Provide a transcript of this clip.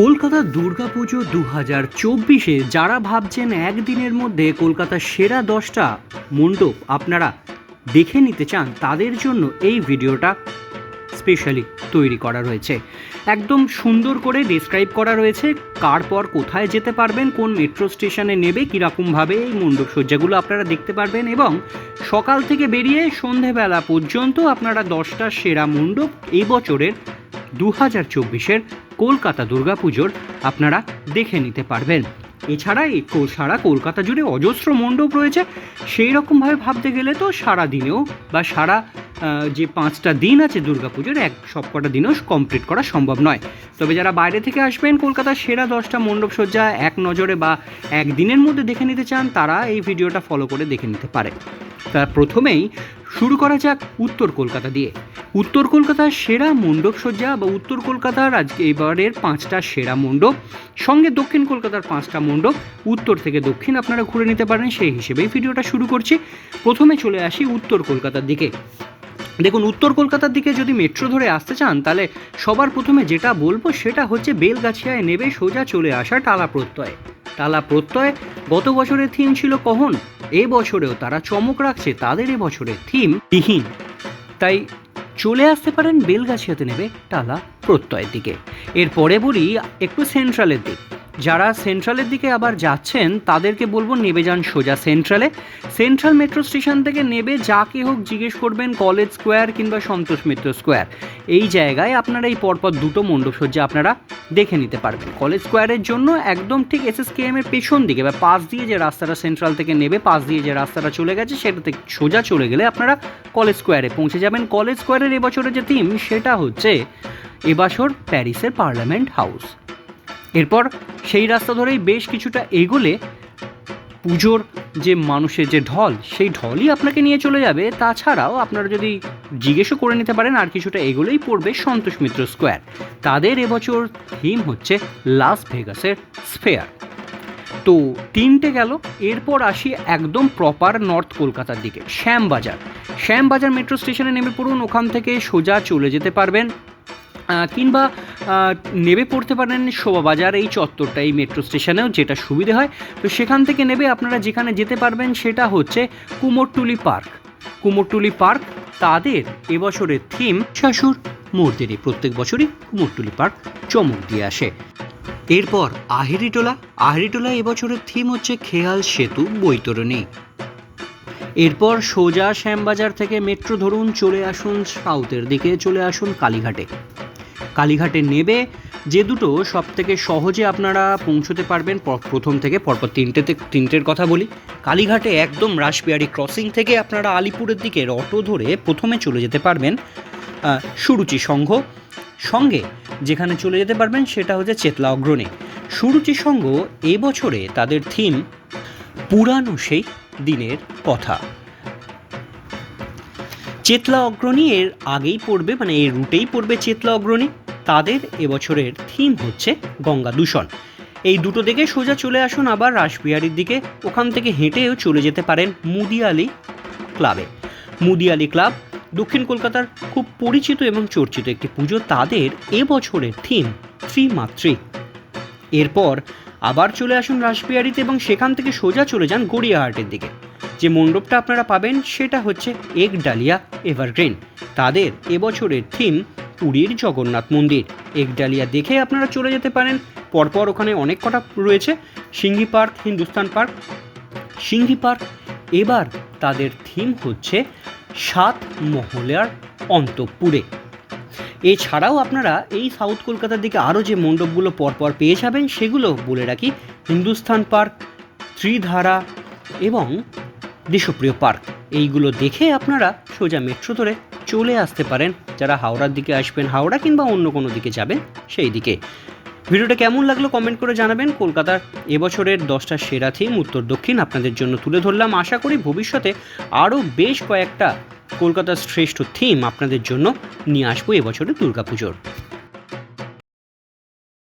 কলকাতা দুর্গাপুজো দু হাজার চব্বিশে যারা ভাবছেন একদিনের মধ্যে কলকাতার সেরা দশটা মণ্ডপ আপনারা দেখে নিতে চান, তাদের জন্য এই ভিডিওটা স্পেশালি তৈরি করা রয়েছে। একদম সুন্দর করে ডিসক্রাইব করা রয়েছে কার পর কোথায় যেতে পারবেন, কোন মেট্রো স্টেশনে নেবে, কীরকমভাবে এই মণ্ডপ সজ্জাগুলো আপনারা দেখতে পারবেন এবং সকাল থেকে বেরিয়ে সন্ধেবেলা পর্যন্ত আপনারা দশটা সেরা মণ্ডপ এই বছরের দু হাজার চব্বিশের কলকাতা দুর্গাপুজোর আপনারা দেখে নিতে পারবেন। এছাড়া এই সারা কলকাতা জুড়ে অজস্র মণ্ডপ রয়েছে। সেই রকমভাবে ভাবতে গেলে তো সারা দিনেও বা সারা যে পাঁচটা দিন আছে দুর্গাপুজোর, এক সবকটা দিনও কমপ্লিট করা সম্ভব নয়। তবে যারা বাইরে থেকে আসবেন, কলকাতার সেরা দশটা মণ্ডপ সজ্জা এক নজরে বা একদিনের মধ্যে দেখে নিতে চান, তারা এই ভিডিওটা ফলো করে দেখে নিতে পারে। তার প্রথমেই শুরু করা যাক উত্তর কলকাতা দিয়ে। উত্তর কলকাতার সেরা মণ্ডপ সজ্জা বা উত্তর কলকাতার আজকে এবারের পাঁচটা সেরা মণ্ডপ, সঙ্গে দক্ষিণ কলকাতার পাঁচটা মণ্ডপ, উত্তর থেকে দক্ষিণ আপনারা ঘুরে নিতে পারেন, সেই হিসেবেই ভিডিওটা শুরু করছি। প্রথমে চলে আসি উত্তর কলকাতার দিকে। দেখুন, উত্তর কলকাতার দিকে যদি মেট্রো ধরে আসতে চান, তাহলে সবার প্রথমে যেটা বলব সেটা হচ্ছে বেলগাছিয়ায় নেবে সোজা চলে আসা টালা প্রত্যয়। টালা প্রত্যয় গত বছরের থিম ছিল কখন এ বছরেও তারা চমক রাখছে, তাদের এ বছরের থিম বিহীন। তাই চলে আসতে পারেন বেলগাছিয়াতে নেবে টালা প্রত্যয়ের দিকে। এরপরে বলি একটু সেন্ট্রালের দিক। যারা সেন্ট্রালের দিকে আবার যাচ্ছেন, তাদেরকে বলব নেবে যান সোজা সেন্ট্রালে। সেন্ট্রাল মেট্রো স্টেশন থেকে নেবে যাকে হোক জিজ্ঞেস করবেন কলেজ স্কোয়ার কিংবা সন্তোষ মিত্র স্কোয়ার। এই জায়গায় আপনারা এই পরপর দুটো মণ্ডপসজ্জা আপনারা দেখে নিতে পারবেন। কলেজ স্কোয়ারের জন্য একদম ঠিক এস এস এর পেছন দিকে, বা পাশ দিয়ে যে রাস্তাটা সেন্ট্রাল থেকে নেবে, পাশ দিয়ে যে রাস্তাটা চলে গেছে, সেটা থেকে সোজা চলে গেলে আপনারা কলেজ স্কোয়ারে পৌঁছে যাবেন। কলেজ স্কোয়ারের এবছরের যে থিম, সেটা হচ্ছে এবছর প্যারিসের পার্লামেন্ট হাউস। এরপর সেই রাস্তা ধরেই বেশ কিছুটা এগোলে পুজোর যে মানুষের যে ঢল, সেই ঢলই আপনাকে নিয়ে চলে যাবে। তাছাড়াও আপনারা যদি জিজ্ঞেসও করে নিতে পারেন, আর কিছুটা এগোলেই পড়বে সন্তোষ মিত্র স্কোয়ার। তাদের এবছর থিম হচ্ছে লাস ভেগাসের স্ফেয়ার তো তিনটে গেল, এরপর আসি একদম প্রপার নর্থ কলকাতার দিকে, শ্যামবাজার। শ্যামবাজার মেট্রো স্টেশনে নেমে পড়ুন, ওখান থেকে সোজা চলে যেতে পারবেন। কিংবা নেবে পড়তে পারেন শোভাবাজার, এই চত্বরটা, এই মেট্রো স্টেশনেও যেটা সুবিধে হয়। তো সেখান থেকে নেবে আপনারা যেখানে যেতে পারবেন সেটা হচ্ছে কুমোরটুলি পার্ক। কুমোরটুলি পার্ক তাদের এবছরের থিম শাশুর মূর্তিরই প্রত্যেক বছরই কুমোরটুলি পার্ক চমক দিয়ে আসে। এরপর আহিরিটোলা। আহিরিটোলা এবছরের থিম হচ্ছে খেয়াল সেতু, বৈতরণী। এরপর সোজা শ্যামবাজার থেকে মেট্রো ধরুন চলে আসুন সাউথের দিকে, চলে আসুন কালীঘাটে। কালীঘাটে নেবে। যে দুটো সব থেকে সহজে আপনারা পৌঁছতে পারবেন প্রথম থেকে, পরপর তিনটেতে তিনটের কথা বলি। কালীঘাটে একদম রাসবিহারি ক্রসিং থেকে আপনারা আলিপুরের দিকে অটো ধরে প্রথমে চলে যেতে পারবেন সুরুচি সংঘ। সঙ্গে যেখানে চলে যেতে পারবেন সেটা হচ্ছে চেতলা অগ্রণী। সুরুচি সংঘ এবছরে তাদের থিম পুরানো সেই দিনের কথা। চেতলা অগ্রণী এর আগেই পড়বে মানে এই রুটেই পড়বে চেতলা অগ্রণী। তাদের এবছরের থিম হচ্ছে গঙ্গা দূষণ। এই দুটো দিকে সোজা চলে আসুন আবার রাসবিহারির দিকে। ওখান থেকে হেঁটেও চলে যেতে পারেন মুদিয়ালি ক্লাবে মুদিয়ালি ক্লাব দক্ষিণ কলকাতার খুব পরিচিত এবং চর্চিত একটি পুজো। তাদের এবছরের থিম ত্রিমাত্রিক এরপর আবার চলে আসুন রাসবিহারিতে এবং সেখান থেকে সোজা চলে যান গড়িয়াহাটের দিকে। যে মণ্ডপটা আপনারা পাবেন সেটা হচ্ছে এক ডালিয়া এভারগ্রিন। তাদের এবছরের থিম পুরীর জগন্নাথ মন্দির। এক ডালিয়া দেখে আপনারা চলে যেতে পারেন। পরপর ওখানে অনেক কটা রয়েছে। Singhi park, Hindustan park Singhi park. এবার তাদের থিম হচ্ছে সাত মহলার অন্তপুরে। এছাড়াও আপনারা এই সাউথ কলকাতার দিকে আরও যে মণ্ডপগুলো পরপর পেয়ে যাবেন, সেগুলো বলে রাখি হিন্দুস্থান পার্ক, ত্রিধারা এবং দেশপ্রিয় পার্ক। এইগুলো দেখে আপনারা সোজা মেট্রো ধরে চলে আসতে পারেন যারা হাওড়ার দিকে আসবেন, হাওড়া কিংবা অন্য কোনো দিকে যাবেন, সেই দিকে। ভিডিওটা কেমন লাগল কমেন্ট করে জানাবেন। কলকাতার এবছরের দশটা সেরা থিম, উত্তর, দক্ষিণ আপনাদের জন্য তুলে ধরলাম। আশা করি ভবিষ্যতে আরও বেশ কয়েকটা কলকাতার শ্রেষ্ঠ থিম আপনাদের জন্য নিয়ে আসব এবছরের দুর্গাপুজোর।